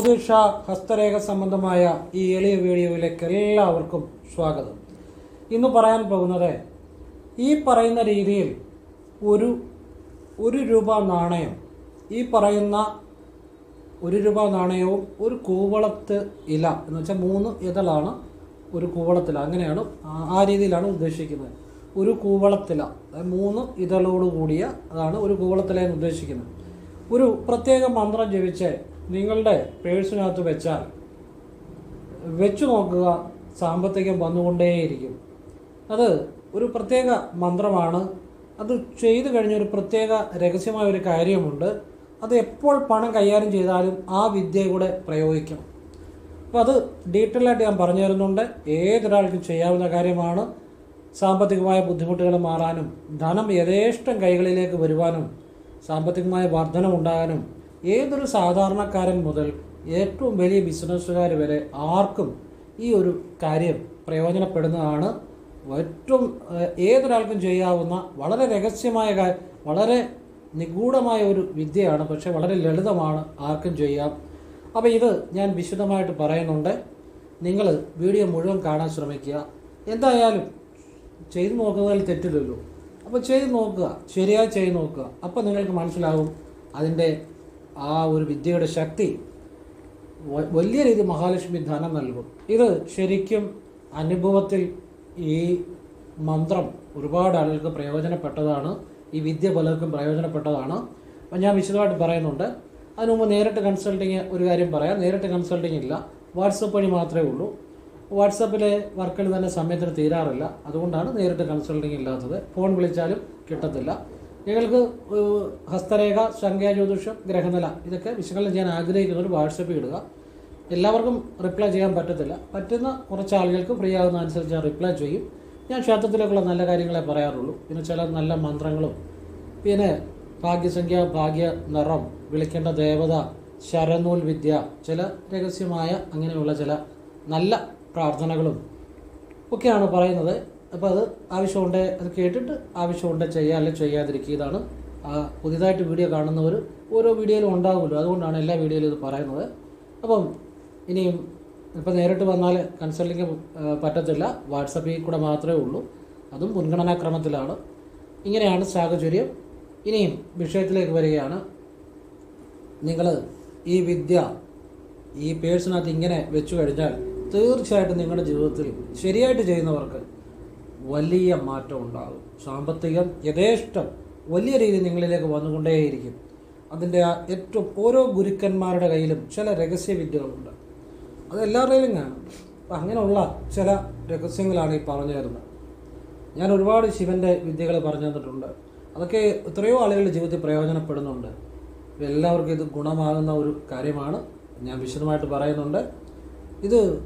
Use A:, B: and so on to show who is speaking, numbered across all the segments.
A: ജ്യോതിഷ ഹസ്തരേഖ സംബന്ധമായ ഈ എളിയ വീഡിയോയിലേക്ക് എല്ലാവർക്കും സ്വാഗതം. ഇന്ന് പറയാൻ പോകുന്നത് ഈ പറയുന്ന രീതിയിൽ ഒരു ഒരു രൂപ നാണയം ഈ പറയുന്ന ഒരു രൂപ നാണയവും ഒരു കൂവളത്ത് ഇല എന്ന് വെച്ചാൽ മൂന്ന് ഇതളാണ് ഒരു കൂവളത്തില. അങ്ങനെയാണ് ആ- രീതിയിലാണ് ഉദ്ദേശിക്കുന്നത്. ഒരു കൂവളത്തില മൂന്ന് ഇതളോട് കൂടിയ അതാണ് ഒരു കൂവളത്തില എന്ന് ഉദ്ദേശിക്കുന്നത്. ഒരു പ്രത്യേക മന്ത്രം ജപിച്ച് നിങ്ങളുടെ പേഴ്സിനകത്ത് വെച്ചാൽ വെച്ചു നോക്കുക സാമ്പത്തികം വന്നുകൊണ്ടേയിരിക്കും. അത് ഒരു പ്രത്യേക മന്ത്രമാണ്. അത് ചെയ്തു കഴിഞ്ഞ ഒരു പ്രത്യേക രഹസ്യമായ ഒരു കാര്യമുണ്ട്. അത് എപ്പോൾ പണം കൈകാര്യം ചെയ്താലും ആ വിദ്യ കൂടെ പ്രയോഗിക്കണം. അപ്പോൾ അത് ഡീറ്റെയിൽ ആയിട്ട് ഞാൻ പറഞ്ഞു തരുന്നുണ്ട്. ഏതൊരാൾക്കും ചെയ്യാവുന്ന കാര്യമാണ്. സാമ്പത്തികമായ ബുദ്ധിമുട്ടുകൾ മാറാനും ധനം യഥേഷ്ടം കൈകളിലേക്ക് വരുവാനും സാമ്പത്തികമായ വർധനമുണ്ടാകാനും ഏതൊരു സാധാരണക്കാരൻ മുതൽ ഏറ്റവും വലിയ ബിസിനസ്സുകാർ വരെ ആർക്കും ഈ ഒരു കാര്യം പ്രയോജനപ്പെടുന്നതാണ്. ഏറ്റവും ഏതൊരാൾക്കും ചെയ്യാവുന്ന വളരെ രഹസ്യമായ വളരെ നിഗൂഢമായ ഒരു വിദ്യയാണ്. പക്ഷേ വളരെ ലളിതമാണ് ആർക്കും ചെയ്യാം. അപ്പോൾ ഇത് ഞാൻ വിശദമായിട്ട് പറയുന്നുണ്ട്. നിങ്ങൾ വീഡിയോ മുഴുവൻ കാണാൻ ശ്രമിക്കുക. എന്തായാലും ചെയ്തു നോക്കുന്നതിൽ തെറ്റില്ലല്ലോ. അപ്പോൾ ചെയ്തു നോക്കുക. ശരിയായി ചെയ്തു നോക്കുക. അപ്പോൾ നിങ്ങൾക്ക് മനസ്സിലാവും അതിന്റെ ആ ഒരു വിദ്യയുടെ ശക്തി വലിയ രീതിയിൽ മഹാലക്ഷ്മി ധനം നൽകും. ഇത് ശരിക്കും അനുഭവത്തിൽ ഈ മന്ത്രം ഒരുപാട് ആളുകൾക്ക് പ്രയോജനപ്പെട്ടതാണ്. ഈ വിദ്യ പലർക്കും പ്രയോജനപ്പെട്ടതാണ്. അപ്പം ഞാൻ വിശദമായിട്ട് പറയുന്നുണ്ട്. അതിനു മുമ്പ് നേരിട്ട് കൺസൾട്ടിങ് ഒരു കാര്യം പറയാം. നേരിട്ട് കൺസൾട്ടിങ് ഇല്ല. വാട്സപ്പ് വഴി മാത്രമേ ഉള്ളൂ. വാട്സപ്പിലെ വർക്കുകൾ തന്നെ സമയത്തിന് തീരാറില്ല. അതുകൊണ്ടാണ് നേരിട്ട് കൺസൾട്ടിങ് ഇല്ലാത്തത്. ഫോൺ വിളിച്ചാലും കിട്ടത്തില്ല. നിങ്ങൾക്ക് ഏഹ്, ഹസ്തരേഖ സംഖ്യാ ജ്യോതിഷം ഗ്രഹനില ഇതൊക്കെ വിശകലനം ചെയ്യാൻ ആഗ്രഹിക്കുന്നവർ വാട്സപ്പിൽ ഇടുക. എല്ലാവർക്കും റിപ്ലൈ ചെയ്യാൻ പറ്റത്തില്ല. പറ്റുന്ന കുറച്ച് ആളുകൾക്ക് ഫ്രീ ആകുന്ന അനുസരിച്ച് ഞാൻ റിപ്ലൈ ചെയ്യും. ഞാൻ ക്ഷേത്രത്തിലേക്കുള്ള നല്ല കാര്യങ്ങളെ പറയാറുള്ളൂ. പിന്നെ ചില നല്ല മന്ത്രങ്ങളും പിന്നെ ഭാഗ്യസംഖ്യ ഭാഗ്യ നിറം വിളിക്കേണ്ട ദേവത ശരനൂൽ വിദ്യ ചില രഹസ്യമായ അങ്ങനെയുള്ള ചില നല്ല പ്രാർത്ഥനകളും ഒക്കെയാണ് പറയുന്നത്. അപ്പോൾ അത് ആവശ്യമുണ്ടേ അത് കേട്ടിട്ട് ആവശ്യമുണ്ടേ ചെയ്യുക അല്ലെങ്കിൽ ചെയ്യാതിരിക്കുക ഇതാണ് ആ, പുതിയതായിട്ട് വീഡിയോ കാണുന്നവർ ഓരോ വീഡിയോയിലും ഉണ്ടാകുമല്ലോ അതുകൊണ്ടാണ് എല്ലാ വീഡിയോയിലും ഇത് പറയുന്നത്. അപ്പം ഇനിയും ഇപ്പം നേരിട്ട് വന്നാൽ കൺസൾട്ടിങ് പറ്റത്തില്ല. വാട്സപ്പിൽ കൂടെ മാത്രമേ ഉള്ളൂ. അതും മുൻഗണനാക്രമത്തിലാണ് ഇങ്ങനെയാണ് സാഹചര്യം. ഇനിയും വിഷയത്തിലേക്ക് വരികയാണ്. നിങ്ങൾ ഈ വിദ്യ ഈ പേഴ്സിനകത്ത് ഇങ്ങനെ വെച്ചു കഴിഞ്ഞാൽ തീർച്ചയായിട്ടും നിങ്ങളുടെ ജീവിതത്തിൽ ശരിയായിട്ട് ചെയ്യുന്നവർക്ക് വലിയ മാറ്റം ഉണ്ടാകും. സാമ്പത്തികം യഥേഷ്ടം വലിയ രീതിയിൽ നിങ്ങളിലേക്ക് വന്നുകൊണ്ടേയിരിക്കും. അതിന്റെ ഏറ്റവും ഓരോ ഗുരുക്കന്മാരുടെ കയ്യിലും ചില രഹസ്യ വിദ്യകളുണ്ട്. അത് എല്ലാവരുടെയും കാണും അപ്പം അങ്ങനെയുള്ള ചില രഹസ്യങ്ങളാണ് ഈ പറഞ്ഞു തരുന്നത്. ഞാൻ ഒരുപാട് ശിവന്റെ വിദ്യകൾ പറഞ്ഞു തന്നിട്ടുണ്ട്. അതൊക്കെ എത്രയോ ആളുകളുടെ ജീവിതത്തിൽ പ്രയോജനപ്പെടുന്നുണ്ട്. എല്ലാവർക്കും ഇത് ഗുണമാകുന്ന ഒരു കാര്യമാണ്. ഞാൻ വിശദമായിട്ട് പറയുന്നുണ്ട്. ഇത്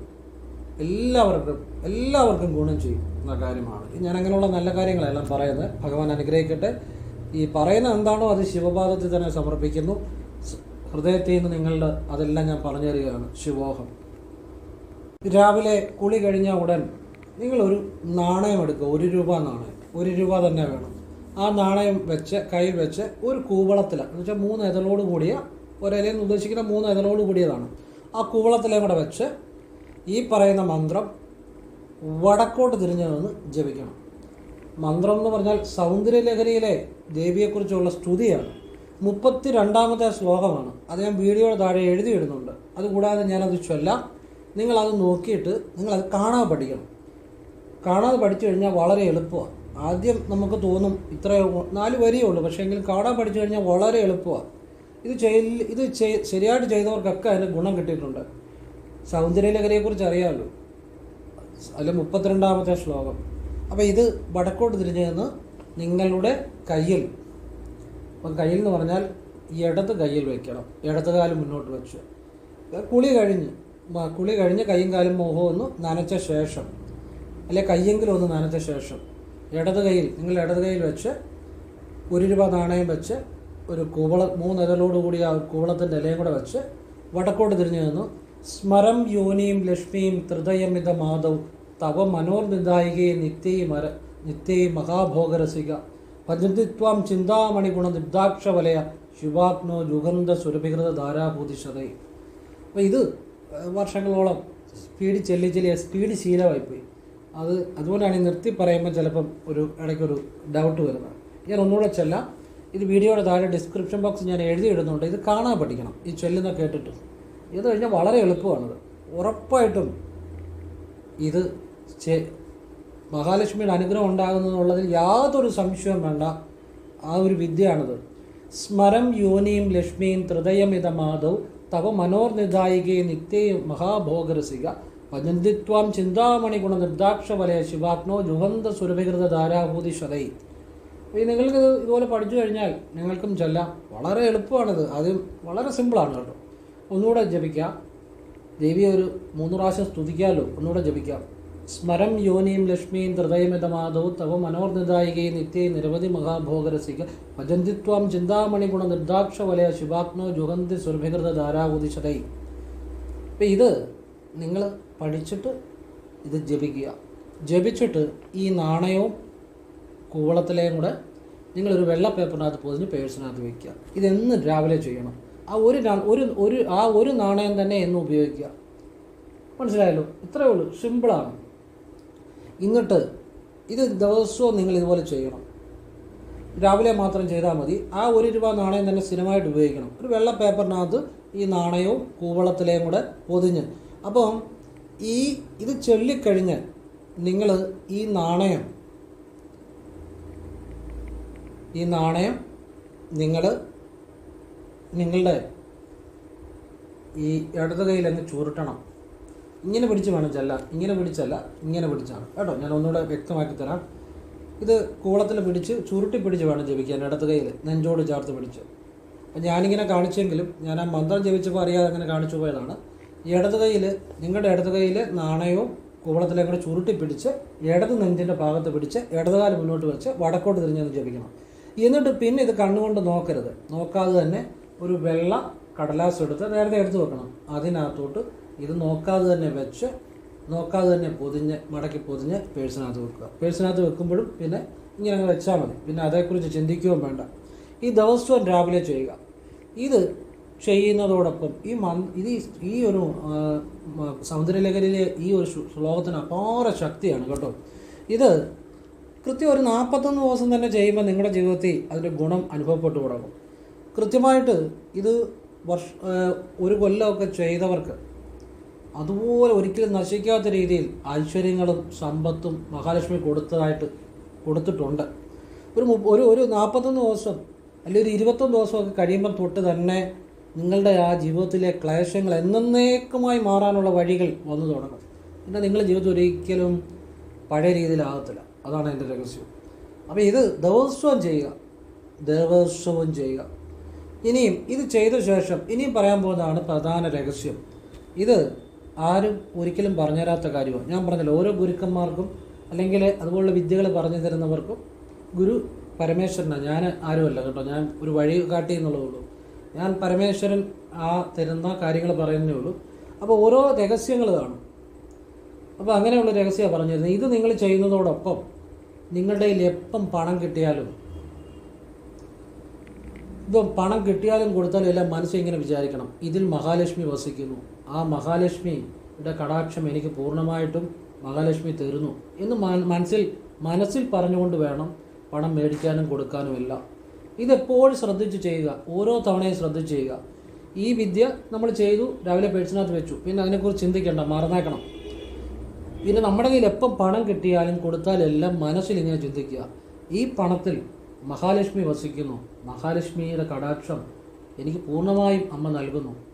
A: എല്ലാവർക്കും എല്ലാവർക്കും ഗുണം ചെയ്യും എന്ന കാര്യമാണ്. ഞാൻ അങ്ങനെയുള്ള നല്ല കാര്യങ്ങളെല്ലാം പറയുന്നത്. ഭഗവാൻ അനുഗ്രഹിക്കട്ടെ. ഈ പറയുന്ന എന്താണോ അത് ശിവപാദത്തിൽ തന്നെ സമർപ്പിക്കുന്നു. ഹൃദയത്തിൽ നിന്ന് നിങ്ങളുടെ അതെല്ലാം ഞാൻ പറഞ്ഞു തരികയാണ്. ശിവോഹം. രാവിലെ കുളി കഴിഞ്ഞ ഉടൻ നിങ്ങളൊരു നാണയം എടുക്കുക. ഒരു രൂപ നാണയം. ഒരു രൂപ തന്നെ വേണം. ആ നാണയം വെച്ച് കൈ വെച്ച് ഒരു കൂവളത്തിൽ എന്ന് വെച്ചാൽ മൂന്ന് ഇതളോട് കൂടിയ ഒരലയിൽ ഉദ്ദേശിക്കുന്ന മൂന്ന് ഇതളോട് കൂടിയതാണ്. ആ കൂവളത്തിലെ കൂടെ വെച്ച് ഈ പറയുന്ന മന്ത്രം വടക്കോട്ട് തിരിഞ്ഞു നിന്ന് ജപിക്കണം. മന്ത്രം എന്ന് പറഞ്ഞാൽ സൗന്ദര്യലഹരിയിലെ ദേവിയെക്കുറിച്ചുള്ള സ്തുതിയാണ്. മുപ്പത്തി രണ്ടാമത്തെ ശ്ലോകമാണ്. അത് ഞാൻ വീഡിയോയുടെ താഴെ എഴുതിയിടുന്നുണ്ട്. അതുകൂടാതെ ഞാനത് ചൊല്ലാം. നിങ്ങളത് നോക്കിയിട്ട് നിങ്ങളത് കാണാതെ പഠിക്കണം. കാണാതെ പഠിച്ചു കഴിഞ്ഞാൽ വളരെ എളുപ്പമാണ്. ആദ്യം നമുക്ക് തോന്നും ഇത്ര നാല് വരിയേ ഉള്ളൂ. പക്ഷേ എങ്കിലും കാണാൻ പഠിച്ചു കഴിഞ്ഞാൽ വളരെ എളുപ്പമാണ്. ഇത് ചെയ് ഇത് ശരിയായിട്ട് ചെയ്തവർക്കൊക്കെ അതിന് ഗുണം കിട്ടിയിട്ടുണ്ട്. സൗന്ദര്യലഹരിയെക്കുറിച്ച് അറിയാമല്ലോ. അതിൽ മുപ്പത്തിരണ്ടാമത്തെ ശ്ലോകം. അപ്പോൾ ഇത് വടക്കോട്ട് തിരിഞ്ഞു നിന്ന് നിങ്ങളുടെ കയ്യിൽ. അപ്പം കയ്യിൽ എന്ന് പറഞ്ഞാൽ ഇടത് കയ്യിൽ വെക്കണം. ഇടത് കാലം മുന്നോട്ട് വെച്ച്. കുളി കഴിഞ്ഞ് കുളി കഴിഞ്ഞ് കയ്യും കാലും മോഹവും ഒന്ന് നനച്ച ശേഷം. അല്ലെ കയ്യെങ്കിലും ഒന്ന് നനച്ച ശേഷം. ഇടത് കയ്യിൽ നിങ്ങൾ ഇടത് കയ്യിൽ വെച്ച് ഒരു രൂപ നാണയം വെച്ച് ഒരു കൂവള മൂന്നിതലോട് കൂടി ആ കൂവളത്തിന്റെ ഇലയും കൂടെ വെച്ച് വടക്കോട്ട് തിരിഞ്ഞു നിന്നു സ്മരം യോനിയും ലക്ഷ്മിയും ത്രിതയമിത മാധവ് തവ മനോർനിദായികയെ നിത്യേ മര നിത്യേ മഹാഭോഗരസിക. ഭജന്തിത്വാം ചിന്താമണി ഗുണ വലയ ശിവാഗ്നോ ജുഗന്ധ സുരഭികൃത ധാരാഭൂതിഷതേ അപ്പോൾ ഇത് വർഷങ്ങളോളം സ്പീഡ് ചെല്ലി ചെല്ലി സ്പീഡ് ശീലമായിപ്പോയി. അത് അതുകൊണ്ടാണ് ഈ നിർത്തി പറയുമ്പോൾ ചിലപ്പം ഒരു ഇടയ്ക്കൊരു ഡൗട്ട് വരുന്നത്. ഞാൻ ഒന്നുകൂടെ ചെല്ലാം. ഇത് വീഡിയോയുടെ താഴെ ഡിസ്ക്രിപ്ഷൻ ബോക്സ് ഞാൻ എഴുതി ഇടുന്നുണ്ട് ഇത് കാണാൻ പഠിക്കണം. ഈ ചൊല്ലുന്ന കേട്ടിട്ട്. ഇത് കഴിഞ്ഞാൽ വളരെ എളുപ്പമാണത്. ഉറപ്പായിട്ടും ഇത് മഹാലക്ഷ്മിയുടെ അനുഗ്രഹം ഉണ്ടാകുന്നതെന്നുള്ളതിൽ യാതൊരു സംശയവും വേണ്ട. ആ ഒരു വിദ്യയാണത്. സ്മരം യോനിയും ലക്ഷ്മിയും ത്രിതയമിത മാധവ് തവ മനോർനിധായികയെ നിത്യയും മഹാഭോഗരസിക. ഭജന്തിത്വാം ചിന്താമണി ഗുണ നിർദാക്ഷ വലയ ശിവാഗ്നോ ജുഹന്ത സുരഭികൃത ധാരാഭൂതി ശതൈ ഈ നിങ്ങൾക്ക് ഇതുപോലെ പഠിച്ചു കഴിഞ്ഞാൽ നിങ്ങൾക്കും ചെല്ലാം. വളരെ എളുപ്പമാണിത്. ആദ്യം വളരെ സിമ്പിളാണ് കേട്ടോ. ഒന്നുകൂടെ ജപിക്കാം. ദേവിയെ ഒരു മൂന്ന് പ്രാവശ്യം സ്തുതിക്കാമല്ലോ ഒന്നുകൂടെ ജപിക്കാം. സ്മരം യോനിയും ലക്ഷ്മിയും ഹൃദയമിതമാധവ് തവ മനോർനിദായികയും നിത്യേ നിരവധി മഹാഭോഗരസിക ഭജന്തിത്വം ചിന്താമണി ഗുണ നിർദാക്ഷ വലയ ശുഭാഗ്നോ ജുഗന്തി സുരഭികൃത ധാരാവുതിശതൈ അപ്പം ഇത് നിങ്ങൾ പഠിച്ചിട്ട് ഇത് ജപിക്കുക. ജപിച്ചിട്ട് ഈ നാണയവും കൂവളത്തിലെയും കൂടെ നിങ്ങളൊരു വെള്ള പേപ്പറിനകത്ത് പൊതിഞ്ഞ് പേഴ്സിനകത്ത് വയ്ക്കുക ഇതെന്നും രാവിലെ ചെയ്യണം. ആ ഒരു ഒരു ഒരു ആ ഒരു നാണയം തന്നെ എന്നും ഉപയോഗിക്കുക. മനസ്സിലായല്ലോ? ഇത്രയേ ഉള്ളൂ. സിമ്പിളാണ്. എന്നിട്ട് ഇത് ദിവസവും നിങ്ങൾ ഇതുപോലെ ചെയ്യണം. രാവിലെ മാത്രം ചെയ്താൽ മതി. ആ ഒരു രൂപ നാണയം തന്നെ സ്ഥിരമായിട്ട് ഉപയോഗിക്കണം. ഒരു വെള്ള പേപ്പറിനകത്ത് ഈ നാണയവും കൂവളത്തിലെയും കൂടെ പൊതിഞ്ഞ്. അപ്പം ഈ ഇത് ചൊല്ലിക്കഴിഞ്ഞ് നിങ്ങൾ ഈ നാണയം ഈ നാണയം നിങ്ങൾ നിങ്ങളുടെ ഈ ഇടത് കയ്യിൽ ചുരുട്ടണം. ഇങ്ങനെ പിടിച്ച് വേണം ചെല്ലാൻ ഇങ്ങനെ പിടിച്ചല്ല ഇങ്ങനെ പിടിച്ചാണ്. കേട്ടോ ഞാൻ ഒന്നുകൂടെ വ്യക്തമാക്കി തരാം. ഇത് കൂളത്തിൽ പിടിച്ച് ചുരുട്ടി പിടിച്ച് വേണം ജപിക്കാൻ ഇടത്ത് കയ്യിൽ നെഞ്ചോട് ചേർത്ത് പിടിച്ച്. അപ്പം ഞാനിങ്ങനെ കാണിച്ചെങ്കിലും ഞാൻ ആ മന്ത്രം ജപിച്ചപ്പോൾ അറിയാതെ അങ്ങനെ കാണിച്ചു പോയതാണ്. ഇടത് കയ്യിൽ നിങ്ങളുടെ ഇടത് കയ്യിൽ നാണയവും കൂളത്തിലേക്ക് കൂടെ ചുരുട്ടി പിടിച്ച് ഇടത് നെഞ്ചിന്റെ ഭാഗത്ത് പിടിച്ച് ഇടതുകാലം മുന്നോട്ട് വെച്ച് വടക്കോട്ട് തിരിഞ്ഞൊന്ന് ജപിക്കണം. എന്നിട്ട് പിന്നെ ഇത് കണ്ണുകൊണ്ട് നോക്കരുത്. നോക്കാതെ തന്നെ ഒരു വെള്ള കടലാസ് എടുത്ത് നേരത്തെ എടുത്തു വെക്കണം. അതിനകത്തോട്ട് ഇത് നോക്കാതെ തന്നെ വെച്ച് നോക്കാതെ തന്നെ പൊതിഞ്ഞ് മടക്കി പൊതിഞ്ഞ് പേഴ്സിനകത്ത് വെക്കുക. പേഴ്സിനകത്ത് വെക്കുമ്പോഴും പിന്നെ ഇങ്ങനെ അങ്ങ് വെച്ചാൽ മതി. പിന്നെ അതേക്കുറിച്ച് ചിന്തിക്കുകയും വേണ്ട. ഈ ദിവസവും രാവിലെ ചെയ്യുക. ഇത് ചെയ്യുന്നതോടൊപ്പം ഈ മന് ഇത് ഈ- ഒരു സമുദ്രലേഖലിലെ ഈ ഒരു ശ്ലോ- ശ്ലോകത്തിന് അപാര ശക്തിയാണ് കേട്ടോ. ഇത് കൃത്യം ഒരു നാൽപ്പത്തൊന്ന് ദിവസം തന്നെ ചെയ്യുമ്പോൾ നിങ്ങളുടെ ജീവിതത്തിൽ അതിന്റെ ഗുണം അനുഭവപ്പെട്ടു തുടങ്ങും കൃത്യമായിട്ട് ഇത് വർഷ ഒരു കൊല്ലമൊക്കെ ചെയ്തവർക്ക് അതുപോലെ ഒരിക്കലും നശിക്കാത്ത രീതിയിൽ ഐശ്വര്യങ്ങളും സമ്പത്തും മഹാലക്ഷ്മി കൊടുത്തതായിട്ട് കൊടുത്തിട്ടുണ്ട്. ഒരു ഒരു ഒരു നാൽപ്പത്തൊന്ന് ദിവസം അല്ലെങ്കിൽ ഒരു ഇരുപത്തൊന്ന് ദിവസമൊക്കെ കഴിയുമ്പോൾ തൊട്ട് തന്നെ നിങ്ങളുടെ ആ ജീവിതത്തിലെ ക്ലേശങ്ങൾ എന്നേക്കുമായി മാറാനുള്ള വഴികൾ വന്നു തുടങ്ങും. പിന്നെ നിങ്ങളുടെ ജീവിതം ഒരിക്കലും പഴയ രീതിയിലാകത്തില്ല. അതാണ് എന്റെ രഹസ്യം. അപ്പോൾ ഇത് ദിവസവും ചെയ്യുക. ദിവസവും ചെയ്യുക. ഇനിയും ഇത് ചെയ്ത ശേഷം ഇനിയും പറയാൻ പോകുന്നതാണ് പ്രധാന രഹസ്യം. ഇത് ആരും ഒരിക്കലും പറഞ്ഞുതരാത്ത കാര്യമാണ്. ഞാൻ പറഞ്ഞല്ലോ ഓരോ ഗുരുക്കന്മാർക്കും അല്ലെങ്കിൽ അതുപോലുള്ള വിദ്യകൾ പറഞ്ഞു തരുന്നവർക്കും ഗുരു പരമേശ്വരനാണ്. ഞാൻ ആരുമല്ല കേട്ടോ ഞാൻ ഒരു വഴി കാട്ടി എന്നുള്ളതേ ഉള്ളൂ. ഞാൻ പരമേശ്വരൻ ആ തരുന്ന കാര്യങ്ങൾ പറയുന്നേ ഉള്ളൂ. അപ്പോൾ ഓരോ രഹസ്യങ്ങൾ കാണും. അപ്പോൾ അങ്ങനെയുള്ള രഹസ്യമാണ് പറഞ്ഞിരുന്നത്. ഇത് നിങ്ങൾ ചെയ്യുന്നതോടൊപ്പം നിങ്ങളുടെ കയ്യിൽ എപ്പം പണം കിട്ടിയാലും ഇപ്പം പണം കിട്ടിയാലും കൊടുത്താലും എല്ലാം മനസ്സിൽ ഇങ്ങനെ വിചാരിക്കണം. ഇതിൽ മഹാലക്ഷ്മി വസിക്കുന്നു. ആ മഹാലക്ഷ്മിയുടെ കടാക്ഷം എനിക്ക് പൂർണമായിട്ടും മഹാലക്ഷ്മി തരുന്നു എന്ന് മന- മനസ്സിൽ മനസ്സിൽ പറഞ്ഞുകൊണ്ട് വേണം പണം മേടിക്കാനും കൊടുക്കാനും എല്ലാം. ഇതെപ്പോഴും ശ്രദ്ധിച്ച് ചെയ്യുക. ഓരോ തവണയും ശ്രദ്ധിച്ച് ചെയ്യുക. ഈ വിദ്യ നമ്മൾ ചെയ്തു രാവിലെ പേഴ്സിനകത്ത് വെച്ചു. പിന്നെ അതിനെക്കുറിച്ച് ചിന്തിക്കേണ്ട മറന്നേക്കണം. പിന്നെ നമ്മുടെ കയ്യിൽ എപ്പം പണം കിട്ടിയാലും കൊടുത്താലും എല്ലാം മനസ്സിൽ ഇങ്ങനെ ചിന്തിക്കുക. ഈ പണത്തിൽ മഹാലക്ഷ്മി വസിക്കുന്നു. മഹാലക്ഷ്മിയുടെ കടാക്ഷം എനിക്ക് പൂർണമായും അമ്മ നൽകുന്നു.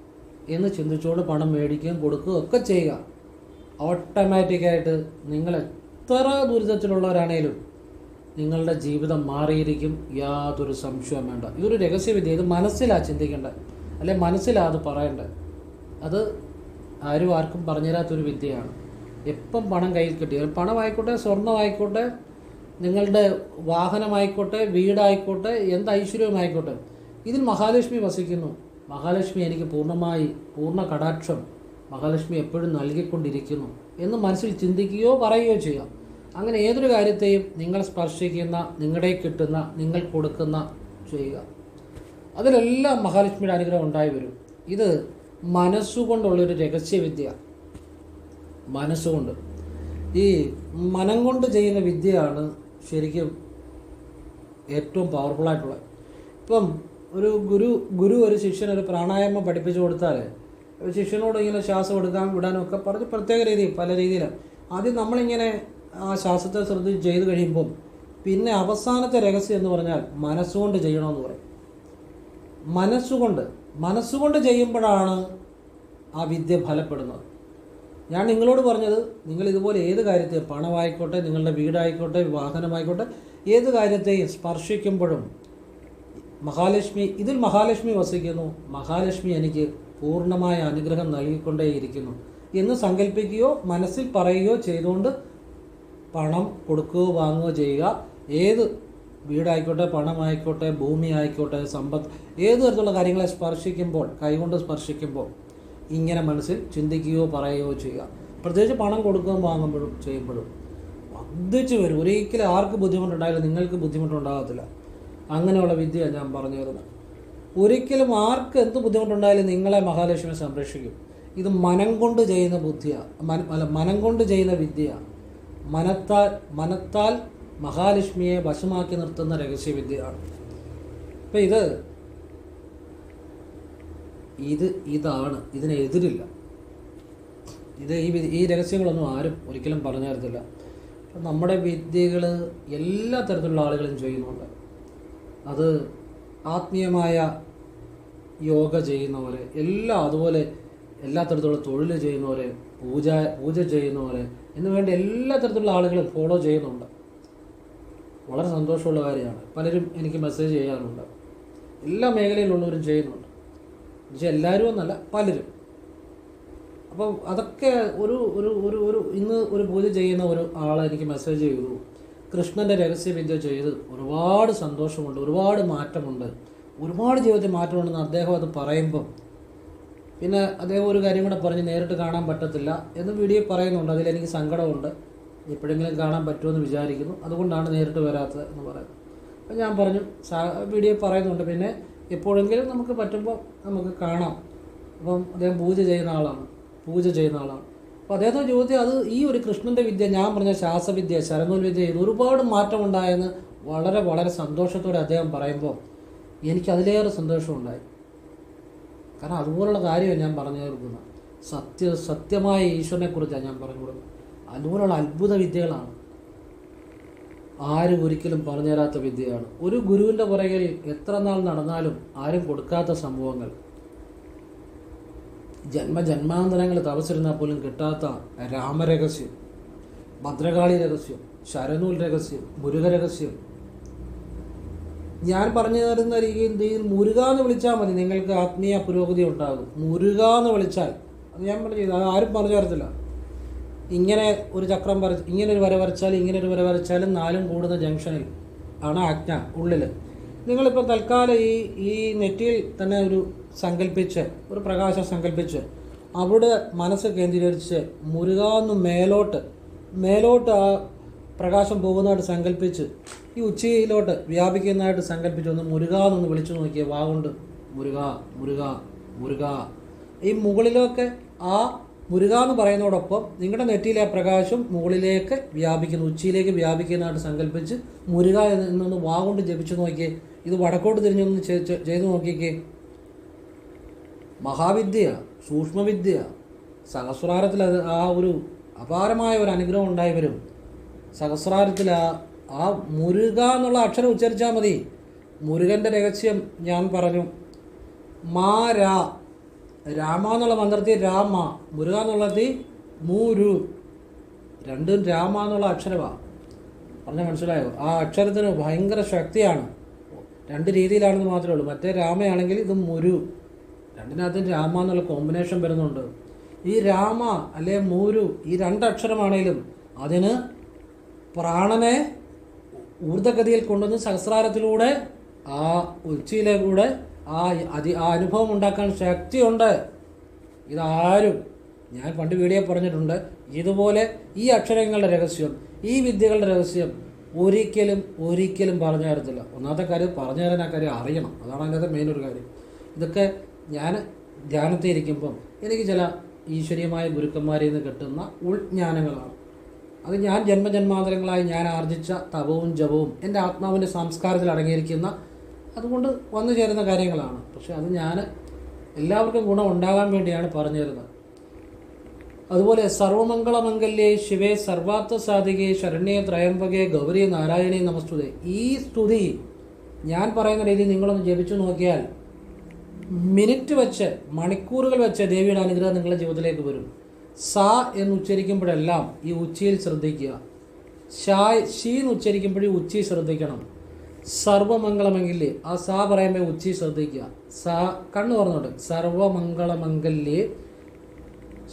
A: എന്ന് ചിന്തിച്ചുകൊണ്ട് പണം മേടിക്കുകയും കൊടുക്കുകയും ഒക്കെ ചെയ്യുക. ഓട്ടോമാറ്റിക്കായിട്ട് നിങ്ങൾ എത്ര ദുരിതത്തിലുള്ളവരാണേലും നിങ്ങളുടെ ജീവിതം മാറിയിരിക്കും. യാതൊരു സംശയവും വേണ്ട. ഇതൊരു രഹസ്യവിദ്യ. ഇത് മനസ്സിലാ ചിന്തിക്കേണ്ടത് അല്ലെ മനസ്സിലാ അത് പറയേണ്ടത് അത് ആരും ആർക്കും പറഞ്ഞുതരാത്തൊരു വിദ്യയാണ്. എപ്പം പണം കയ്യിൽ കിട്ടിയാലും പണമായിക്കോട്ടെ സ്വർണമായിക്കോട്ടെ നിങ്ങളുടെ വാഹനമായിക്കോട്ടെ വീടായിക്കോട്ടെ എന്ത് ഐശ്വര്യമായിക്കോട്ടെ ഇതിൽ മഹാലക്ഷ്മി വസിക്കുന്നു. മഹാലക്ഷ്മി എനിക്ക് പൂർണമായി പൂർണ കടാക്ഷം മഹാലക്ഷ്മി എപ്പോഴും നൽകിക്കൊണ്ടിരിക്കുന്നു എന്ന് മനസ്സിൽ ചിന്തിക്കുകയോ പറയുകയോ ചെയ്യാം. അങ്ങനെ ഏതൊരു കാര്യത്തെയും നിങ്ങൾ സ്പർശിക്കുന്ന നിങ്ങളുടെ കിട്ടുന്ന നിങ്ങൾ കൊടുക്കുന്ന ചെയ്യുക. അതിലെല്ലാം മഹാലക്ഷ്മിയുടെ അനുഗ്രഹം ഉണ്ടായി വരും. ഇത് മനസ്സുകൊണ്ടുള്ളൊരു രഹസ്യവിദ്യ. മനസ്സുകൊണ്ട്. ഈ മനം കൊണ്ട് ചെയ്യുന്ന വിദ്യയാണ് ശരിക്കും ഏറ്റവും പവർഫുൾ ആയിട്ടുള്ളത്. ഇപ്പം ഒരു ഗുരു ഗുരു ഒരു ശിഷ്യന് ഒരു പ്രാണായാമം പഠിപ്പിച്ചു കൊടുത്താൽ ശിഷ്യനോട് ഇങ്ങനെ ശ്വാസം എടുക്കാൻ വിടാനും ഒക്കെ പറഞ്ഞ് പ്രത്യേക രീതി പല രീതിയിലാണ് ആദ്യം നമ്മളിങ്ങനെ ആ ശ്വാസത്തെ ശ്രദ്ധിച്ച് ചെയ്ത് കഴിയുമ്പം പിന്നെ അവസാനത്തെ രഹസ്യം എന്ന് പറഞ്ഞാൽ മനസ്സുകൊണ്ട് ചെയ്യണമെന്ന് പറയും. മനസ്സുകൊണ്ട് മനസ്സുകൊണ്ട് ചെയ്യുമ്പോഴാണ് ആ വിദ്യ ഫലപ്പെടുന്നത്. ഞാൻ നിങ്ങളോട് പറഞ്ഞത് നിങ്ങൾ ഇതുപോലെ ഏത് കാര്യത്തെ പണമായിക്കോട്ടെ നിങ്ങളുടെ വീടായിക്കോട്ടെ വാഹനമായിക്കോട്ടെ ഏത് കാര്യത്തെയും സ്പർശിക്കുമ്പോഴും മഹാലക്ഷ്മി ഇതിൽ മഹാലക്ഷ്മി വസിക്കുന്നു. മഹാലക്ഷ്മി എനിക്ക് പൂർണമായ അനുഗ്രഹം നൽകിക്കൊണ്ടേയിരിക്കുന്നു. എന്ന് സങ്കല്പിക്കുകയോ മനസ്സിൽ പറയുകയോ ചെയ്തുകൊണ്ട് പണം കൊടുക്കുകയോ വാങ്ങുകയോ ചെയ്യുക. ഏത് വീടായിക്കോട്ടെ പണമായിക്കോട്ടെ ഭൂമി ആയിക്കോട്ടെ സമ്പത്ത് ഏത് തരത്തിലുള്ള കാര്യങ്ങളെ സ്പർശിക്കുമ്പോൾ കൈകൊണ്ട് സ്പർശിക്കുമ്പോൾ ഇങ്ങനെ മനസ്സിൽ ചിന്തിക്കുകയോ പറയുകയോ ചെയ്യുക. പ്രത്യേകിച്ച് പണം കൊടുക്കുകയും വാങ്ങുമ്പോഴും ചെയ്യുമ്പോഴും. വർദ്ധിച്ചു വരും. ഒരിക്കലും ആർക്ക് ബുദ്ധിമുട്ടുണ്ടായാലും നിങ്ങൾക്ക് ബുദ്ധിമുട്ടുണ്ടാകത്തില്ല. അങ്ങനെയുള്ള വിദ്യ ഞാൻ പറഞ്ഞു തരുന്നത് ഒരിക്കലും ആർക്ക് എന്ത് ബുദ്ധിമുട്ടുണ്ടായാലും നിങ്ങളെ മഹാലക്ഷ്മി സംരക്ഷിക്കും. ഇത് മനം കൊണ്ട് ചെയ്യുന്ന ബുദ്ധിയാണ് മന അല്ല മനം കൊണ്ട് ചെയ്യുന്ന വിദ്യയാണ് മനത്താൽ മനത്താൽ മഹാലക്ഷ്മിയെ വശമാക്കി നിർത്തുന്ന രഹസ്യവിദ്യയാണ് അപ്പം ഇത് ഇത് ഇതാണ്. ഇതിനെതിരില്ല ഇത് ഈ ഈ രഹസ്യങ്ങളൊന്നും ആരും ഒരിക്കലും പറഞ്ഞു തരത്തില്ല നമ്മുടെ വിദ്യകൾ എല്ലാ തരത്തിലുള്ള ആളുകളും ചെയ്യുന്നുണ്ട്. അത് ആത്മീയമായ യോഗ ചെയ്യുന്നവരെ എല്ലാം അതുപോലെ എല്ലാ തരത്തിലുള്ള തൊഴിൽ ചെയ്യുന്നവരെ പൂജ പൂജ ചെയ്യുന്നവരെ എന്ന് വേണ്ട എല്ലാ തരത്തിലുള്ള ആളുകളും ഫോളോ ചെയ്യുന്നുണ്ട്. വളരെ സന്തോഷമുള്ള കാര്യമാണ്. പലരും എനിക്ക് മെസ്സേജ് ചെയ്യാറുണ്ട്. എല്ലാ മേഖലയിലുള്ളവരും ചെയ്യുന്നുണ്ട്. പക്ഷെ എല്ലാവരും എന്നല്ല പലരും. അപ്പം അതൊക്കെ ഒരു ഒരു ഒരു ഒരു ഇന്ന് ഒരു പൂജ ചെയ്യുന്ന ഒരു ആൾ എനിക്ക് മെസ്സേജ് ചെയ്തു. കൃഷ്ണന്റെ രഹസ്യവിദ്യ ചെയ്ത് ഒരുപാട് സന്തോഷമുണ്ട് ഒരുപാട് മാറ്റമുണ്ട്. ഒരുപാട് ജീവിതത്തിൽ മാറ്റമുണ്ടെന്ന് അദ്ദേഹം അത് പറയുമ്പം പിന്നെ അദ്ദേഹം ഒരു കാര്യം കൂടെ പറഞ്ഞ് നേരിട്ട് കാണാൻ പറ്റത്തില്ല എന്ന് വീഡിയോ പറയുന്നുണ്ട്. അതിലെനിക്ക് സങ്കടമുണ്ട്. എപ്പോഴെങ്കിലും കാണാൻ പറ്റുമെന്ന് വിചാരിക്കുന്നു. അതുകൊണ്ടാണ് നേരിട്ട് വരാത്തത് എന്ന് പറയുന്നത്. അപ്പം ഞാൻ പറഞ്ഞു വീഡിയോ പറയുന്നുണ്ട്. പിന്നെ എപ്പോഴെങ്കിലും നമുക്ക് പറ്റുമ്പോൾ നമുക്ക് കാണാം. അപ്പം അദ്ദേഹം പൂജ ചെയ്യുന്ന ആളാണ്. പൂജ ചെയ്യുന്ന ആളാണ്. അപ്പോൾ അദ്ദേഹത്തെ ചോദ്യം അത് ഈ ഒരു കൃഷ്ണന്റെ വിദ്യ ഞാൻ പറഞ്ഞ ശാസ്ത്രവിദ്യ ശരനൂൽ വിദ്യ ഒരുപാട് മാറ്റമുണ്ടായെന്ന് വളരെ വളരെ സന്തോഷത്തോടെ അദ്ദേഹം പറയുമ്പോൾ എനിക്ക് അതിലേറെ സന്തോഷമുണ്ടായി. കാരണം അതുപോലുള്ള കാര്യമാണ് ഞാൻ പറഞ്ഞു കൊടുക്കുന്നത്. സത്യ സത്യമായ ഈശ്വരനെക്കുറിച്ചാണ് ഞാൻ പറഞ്ഞു കൊടുക്കുന്നത്. അതുപോലുള്ള അത്ഭുത വിദ്യകളാണ്. ആരും ഒരിക്കലും പറഞ്ഞു തരാത്ത വിദ്യയാണ്. ഒരു ഗുരുവിന്റെ പുറകിൽ എത്ര നാൾ നടന്നാലും ആരും കൊടുക്കാത്ത സംഭവങ്ങൾ. ജന്മജന്മാന്തരങ്ങൾ തപസ്സിരുന്നാൽ പോലും കിട്ടാത്ത രാമരഹസ്യം ഭദ്രകാളി രഹസ്യം ശരനൂൽ രഹസ്യം മുരുക രഹസ്യം. ഞാൻ പറഞ്ഞു തരുന്ന രീതിയിൽ മുരുക എന്ന് വിളിച്ചാൽ മതി. നിങ്ങൾക്ക് ആത്മീയ പുരോഗതി ഉണ്ടാകും. മുരുക എന്ന് വിളിച്ചാൽ അത് ഞാൻ പറഞ്ഞു അത് ആരും പറഞ്ഞു തരത്തില്ല. ഇങ്ങനെ ഒരു ചക്രം വര ഇങ്ങനെ ഒരു വര വരച്ചാൽ ഇങ്ങനെ ഒരു വര വരച്ചാലും നാലും കൂടുന്ന ജംഗ്ഷനിൽ ആണ് ആജ്ഞ ഉള്ളിൽ നിങ്ങളിപ്പോൾ തൽക്കാലം ഈ ഈ നെറ്റിയിൽ തന്നെ ഒരു സങ്കല്പിച്ച് ഒരു പ്രകാശം സങ്കല്പിച്ച് അവിടെ മനസ്സ് കേന്ദ്രീകരിച്ച് മുരുകാന്ന് മേലോട്ട് മേലോട്ട് ആ പ്രകാശം പോകുന്നതായിട്ട് സങ്കല്പിച്ച് ഈ ഉച്ചയിലോട്ട് വ്യാപിക്കുന്നതായിട്ട് സങ്കല്പിച്ച് ഒന്ന് മുരുകാന്നൊന്ന് വിളിച്ചു നോക്കിയ വാഗുണ്ട് മുരുക മുരുക മുരുക. ഈ മുകളിലൊക്കെ ആ മുരുക എന്ന് പറയുന്നതോടൊപ്പം നിങ്ങളുടെ നെറ്റിയിലെ പ്രകാശം മുകളിലേക്ക് വ്യാപിക്കുന്നു ഉച്ചയിലേക്ക് വ്യാപിക്കുന്നതായിട്ട് സങ്കല്പിച്ച് മുരുക എന്നൊന്ന് വാഗുണ്ട് ജപിച്ചു നോക്കിയേ ഇത് വടക്കോട്ട് തിരിഞ്ഞൊന്ന് ചെയ്തു നോക്കിക്കേ മഹാവിദ്യ സൂക്ഷ്മവിദ്യ സഹസ്രാരത്തിൽ ആ ഒരു അപാരമായ ഒരു അനുഗ്രഹം ഉണ്ടായി വരും. സഹസ്രാരത്തിൽ ആ ആ മുരുക എന്നുള്ള അക്ഷരം ഉച്ചരിച്ചാൽ മതി. മുരുകന്റെ രഹസ്യം ഞാൻ പറഞ്ഞു. മാ രാ. രാമ എന്നുള്ള മന്ത്രത്തിൽ രാമ മുരുക എന്നുള്ളത് മൂരു. രണ്ടും രാമ എന്നുള്ള അക്ഷരമാണ് പറഞ്ഞാൽ മനസ്സിലായോ? ആ അക്ഷരത്തിന് ഭയങ്കര ശക്തിയാണ്. രണ്ട് രീതിയിലാണെന്ന് മാത്രമേ ഉള്ളൂ. മറ്റേ രാമയാണെങ്കിൽ ഇത് മുരു. രണ്ടിനകത്തും രാമ എന്നുള്ള കോമ്പിനേഷൻ വരുന്നുണ്ട്. ഈ രാമ അല്ലെ മൂരു ഈ രണ്ടക്ഷരമാണേലും അതിന് പ്രാണനെ ഊർജഗതിയിൽ കൊണ്ടുവന്ന് സഹസ്രാരത്തിലൂടെ ആ ഉച്ചയിലൂടെ ആ അതി ആ അനുഭവം ഉണ്ടാക്കാൻ ശക്തിയുണ്ട്. ഇതാരും ഞാൻ പണ്ട് വീഡിയോ പറഞ്ഞിട്ടുണ്ട് ഇതുപോലെ ഈ അക്ഷരങ്ങളുടെ രഹസ്യം ഈ വിദ്യകളുടെ രഹസ്യം ഒരിക്കലും ഒരിക്കലും പറഞ്ഞു തരത്തില്ല ഒന്നാമത്തെ കാര്യം പറഞ്ഞു തരാൻ ആ കാര്യം അറിയണം. അതാണ് അതിന്റെ മെയിൻ ഒരു കാര്യം. ഇതൊക്കെ ഞാൻ ധ്യാനത്തിൽ ഇരിക്കുമ്പം എനിക്ക് ചില ഈശ്വരീയമായ ഗുരുക്കന്മാരിൽ നിന്ന് കിട്ടുന്ന ഉൾജ്ഞാനങ്ങളാണ്. അത് ഞാൻ ജന്മജന്മാന്തരങ്ങളായി ഞാൻ ആർജിച്ച തപവും ജപവും എന്റെ ആത്മാവിന്റെ സംസ്കാരത്തിൽ അടങ്ങിയിരിക്കുന്ന അതുകൊണ്ട് വന്നു ചേരുന്ന കാര്യങ്ങളാണ്. പക്ഷേ അത് ഞാൻ എല്ലാവർക്കും ഗുണം ഉണ്ടാകാൻ വേണ്ടിയാണ് പറഞ്ഞു തരുന്നത് അതുപോലെ സർവമംഗളമംഗല്യേ ശിവേ സർവാർത്ഥ സാധികേ ശരണ്യേ ത്രയംബകേ ഗൗരി നാരായണേ നമസ്തുതേ. ഈ സ്തുതി ഞാൻ പറയുന്ന രീതിയിൽ നിങ്ങളൊന്ന് ജപിച്ചു നോക്കിയാൽ മിനിറ്റ് വെച്ച് മണിക്കൂറുകൾ വെച്ച് ദേവിയുടെ അനുഗ്രഹം നിങ്ങളുടെ ജീവിതത്തിലേക്ക് വരും. സ എന്ന് ഉച്ചരിക്കുമ്പോഴെല്ലാം ഈ ഉച്ചയിൽ ശ്രദ്ധിക്കുക. ഷായ് ഷീ എന്ന് ഉച്ചരിക്കുമ്പോഴും ഉച്ചി ശ്രദ്ധിക്കണം. സർവമംഗളമംഗല്യേ. ആ സ പറയുമ്പോൾ ഉച്ചി ശ്രദ്ധിക്കുക. സ കണ്ണു പറഞ്ഞോട്ടെ സർവമംഗളമംഗല്യേ.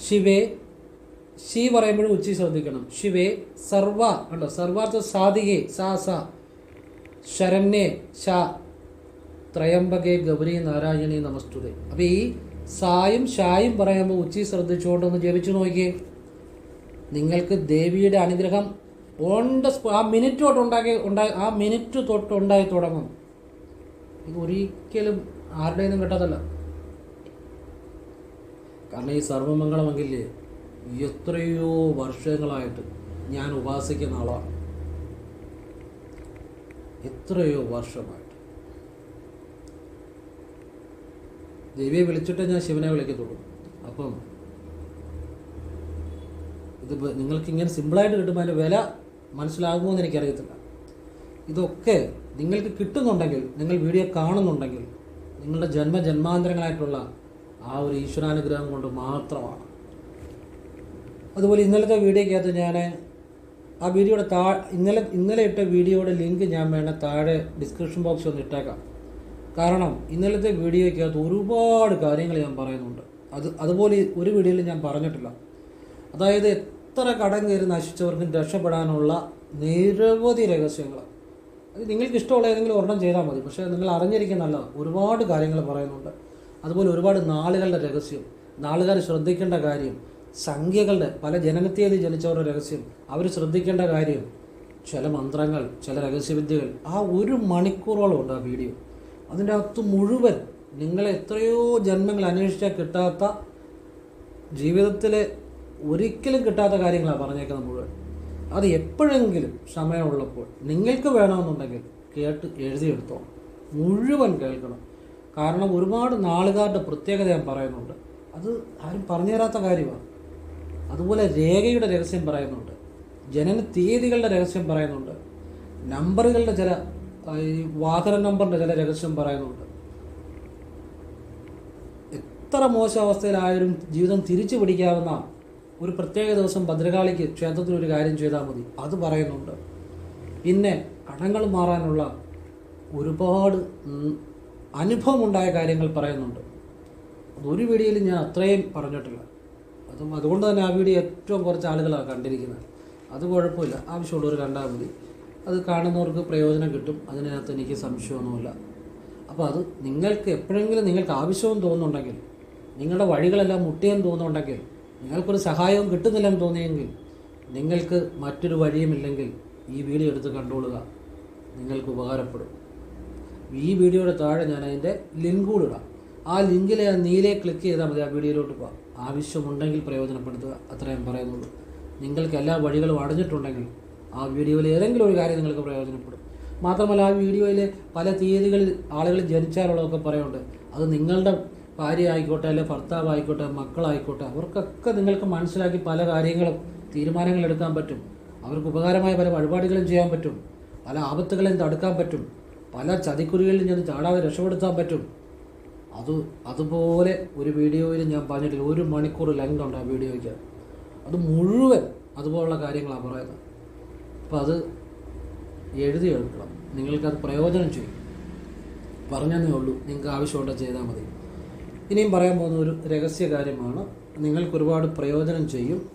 A: ശിവേ. ശി പറയുമ്പോഴും ഉച്ചി ശ്രദ്ധിക്കണം. ശിവേ സർവ കണ്ടോ? സർവാർത്ഥ സാധികേ സാ സ. ശരണ്യേ ശ. ത്രയംബകെ ഗൗരി നാരായണി നമസ്തുതേ. അപ്പോൾ ഈ സായും ഷായും പറയുമ്പോൾ ഉച്ചി ശ്രദ്ധിച്ചുകൊണ്ടൊന്ന് ജപിച്ചു നോക്കിയേ. നിങ്ങൾക്ക് ദേവിയുടെ അനുഗ്രഹം ഓൺ ദ ആ മിനിറ്റ് തൊട്ട് ഉണ്ടാക്കി ഉണ്ടായി ആ മിനിറ്റ് തൊട്ട് ഉണ്ടായി തുടങ്ങും. ഇത് ഒരിക്കലും ആരുടെയൊന്നും കിട്ടാത്തല്ല കാരണം ഈ സർവമംഗളമെങ്കിലേ എത്രയോ വർഷങ്ങളായിട്ട് ഞാൻ ഉപാസിക്കുന്ന ആളാണ് എത്രയോ വർഷമായിട്ട് ദേവിയെ വിളിച്ചിട്ട് ഞാൻ ശിവനെ വിളിക്കത്തുള്ളൂ. അപ്പം ഇത് നിങ്ങൾക്ക് ഇങ്ങനെ സിമ്പിളായിട്ട് കിട്ടുമ്പോൾ അതിന്റെ വില മനസ്സിലാകുമോ എന്ന് എനിക്കറിയത്തില്ല. ഇതൊക്കെ നിങ്ങൾക്ക് കിട്ടുന്നുണ്ടെങ്കിൽ നിങ്ങൾ വീഡിയോ കാണുന്നുണ്ടെങ്കിൽ നിങ്ങളുടെ ജന്മ ജന്മാന്തരങ്ങളായിട്ടുള്ള ആ ഒരു ഈശ്വരാനുഗ്രഹം കൊണ്ട് മാത്രമാണ്. അതുപോലെ ഇന്നലത്തെ വീഡിയോക്കകത്ത് ഞാൻ ആ വീഡിയോയുടെ താ ഇന്നലെ ഇന്നലെ ഇട്ട വീഡിയോയുടെ ലിങ്ക് ഞാൻ വേണേൽ താഴെ ഡിസ്ക്രിപ്ഷൻ ബോക്സിൽ ഒന്ന് ഇട്ടേക്കാം. കാരണം ഇന്നലത്തെ വീഡിയോയ്ക്കകത്ത് ഒരുപാട് കാര്യങ്ങൾ ഞാൻ പറയുന്നുണ്ട്. അത് അതുപോലെ ഒരു വീഡിയോയിൽ ഞാൻ പറഞ്ഞിട്ടില്ല. അതായത് എത്ര കടം കയറി നശിച്ചവർക്കും രക്ഷപ്പെടാനുള്ള നിരവധി രഹസ്യങ്ങൾ. അത് നിങ്ങൾക്ക് ഇഷ്ടമുള്ള ഏതെങ്കിലും ഒരെണ്ണം ചെയ്താൽ മതി. പക്ഷേ നിങ്ങൾ അറിഞ്ഞിരിക്കുന്ന നല്ലത്. ഒരുപാട് കാര്യങ്ങൾ പറയുന്നുണ്ട്. അതുപോലെ ഒരുപാട് നാളുകളുടെ രഹസ്യം നാളുകാർ ശ്രദ്ധിക്കേണ്ട കാര്യം സംഖ്യകളുടെ പല ജനനത്തീയതി ജനിച്ചവരുടെ രഹസ്യം അവർ ശ്രദ്ധിക്കേണ്ട കാര്യം ചില മന്ത്രങ്ങൾ ചില രഹസ്യവിദ്യകൾ ആ ഒരു മണിക്കൂറോളം ഉണ്ട് ആ വീഡിയോ. അതിന്റെ അകത്ത് മുഴുവൻ നിങ്ങൾ എത്രയോ ജന്മങ്ങൾ അന്വേഷിച്ചാൽ കിട്ടാത്ത ജീവിതത്തിലെ ഒരിക്കലും കിട്ടാത്ത കാര്യങ്ങളാണ് പറഞ്ഞേക്കുന്നത് മുഴുവൻ. അത് എപ്പോഴെങ്കിലും സമയമുള്ളപ്പോൾ നിങ്ങൾക്ക് വേണമെന്നുണ്ടെങ്കിൽ കേട്ട് എഴുതിയെടുത്തോ. മുഴുവൻ കേൾക്കണം. കാരണം ഒരുപാട് നാളുകാരുടെ പ്രത്യേകത ഞാൻ പറയുന്നുണ്ട്. അത് ആരും പറഞ്ഞു തരാത്ത കാര്യമാണ്. അതുപോലെ രേഖയുടെ രഹസ്യം പറയുന്നുണ്ട്. ജനന തീയതികളുടെ രഹസ്യം പറയുന്നുണ്ട്. നമ്പറുകളുടെ ചില ഈ വാഹന നമ്പറിന്റെ ചില രഹസ്യം പറയുന്നുണ്ട്. എത്ര മോശം അവസ്ഥയിലായാലും ജീവിതം തിരിച്ചു പിടിക്കാവുന്ന ഒരു പ്രത്യേക ദിവസം ഭദ്രകാളിക്ക് ക്ഷേത്രത്തിൽ ഒരു കാര്യം ചെയ്താൽ മതി. അത് പറയുന്നുണ്ട്. പിന്നെ കടങ്ങൾ മാറാനുള്ള ഒരുപാട് അനുഭവം അനുഭവമുണ്ടായ കാര്യങ്ങൾ പറയുന്നുണ്ട്. അതൊരു വീഡിയോയിൽ ഞാൻ അത്രയും പറഞ്ഞിട്ടില്ല. അതും അതുകൊണ്ട് തന്നെ ആ വീഡിയോ ഏറ്റവും കുറച്ച് ആളുകളാണ് കണ്ടിരിക്കുന്നത്. അത് കുഴപ്പമില്ല. ആവശ്യമുള്ളവർ കണ്ടാൽ മതി. അത് കാണുന്നവർക്ക് പ്രയോജനം കിട്ടും. അതിനകത്ത് എനിക്ക് സംശയമൊന്നുമില്ല. അപ്പോൾ അത് നിങ്ങൾക്ക് എപ്പോഴെങ്കിലും നിങ്ങൾക്ക് ആവശ്യവും തോന്നുന്നുണ്ടെങ്കിൽ നിങ്ങളുടെ വഴികളെല്ലാം മുട്ടിയെന്ന് തോന്നുന്നുണ്ടെങ്കിൽ നിങ്ങൾക്കൊരു സഹായവും കിട്ടുന്നില്ലെന്ന് തോന്നിയെങ്കിൽ നിങ്ങൾക്ക് മറ്റൊരു വഴിയുമില്ലെങ്കിൽ ഈ വീഡിയോ എടുത്ത് കണ്ടോളുക. നിങ്ങൾക്ക് ഉപകാരപ്പെടും. ഈ വീഡിയോയുടെ താഴെ ഞാൻ അതിന്റെ ലിങ്ക് കൂടെ ഇടാം. ആ ലിങ്കിൽ ആ നീലയെ ക്ലിക്ക് ചെയ്താൽ മതി ആ വീഡിയോയിലോട്ട് പോകാം ആവശ്യമുണ്ടെങ്കിൽ പ്രയോജനപ്പെടുത്തുക. അത്രയും പറയുന്നുള്ളൂ. നിങ്ങൾക്ക് എല്ലാ വഴികളും അടഞ്ഞിട്ടുണ്ടെങ്കിൽ ആ വീഡിയോയിൽ ഏതെങ്കിലും ഒരു കാര്യം നിങ്ങൾക്ക് പ്രയോജനപ്പെടും. മാത്രമല്ല ആ വീഡിയോയിൽ പല തീയതികളിൽ ആളുകൾ ജനിച്ചാലുള്ളതൊക്കെ പറയുന്നുണ്ട്. അത് നിങ്ങളുടെ ഭാര്യ ആയിക്കോട്ടെ അല്ലെ ഭർത്താവ് ആയിക്കോട്ടെ മക്കളായിക്കോട്ടെ അവർക്കൊക്കെ നിങ്ങൾക്ക് മനസ്സിലാക്കി പല കാര്യങ്ങളും തീരുമാനങ്ങൾ എടുക്കാൻ പറ്റും. അവർക്ക് ഉപകാരമായ പല വഴിപാടുകളും ചെയ്യാൻ പറ്റും. പല ആപത്തുകളെയും തടുക്കാൻ പറ്റും. പല ചതിക്കുറികളിൽ നിന്ന് ചാടാതെ രക്ഷപ്പെടുത്താൻ പറ്റും. അത് അതുപോലെ ഒരു വീഡിയോയിൽ ഞാൻ പറഞ്ഞിട്ടില്ല ഒരു മണിക്കൂർ ലെങ്ത് ഉണ്ട് ആ വീഡിയോയ്ക്ക്. അത് മുഴുവൻ അതുപോലുള്ള കാര്യങ്ങളാണ് പറയുന്നത്. അപ്പോൾ അത് എഴുതി എടുക്കണം. നിങ്ങൾക്കത് പ്രയോജനം ചെയ്യും. പറഞ്ഞതേ ഉള്ളൂ. നിങ്ങൾക്ക് ആവശ്യമുണ്ട് ചെയ്താൽ മതി. ഇനിയും പറയാൻ പോകുന്ന ഒരു രഹസ്യ കാര്യമാണ്. നിങ്ങൾക്ക് ഒരുപാട് പ്രയോജനം ചെയ്യും.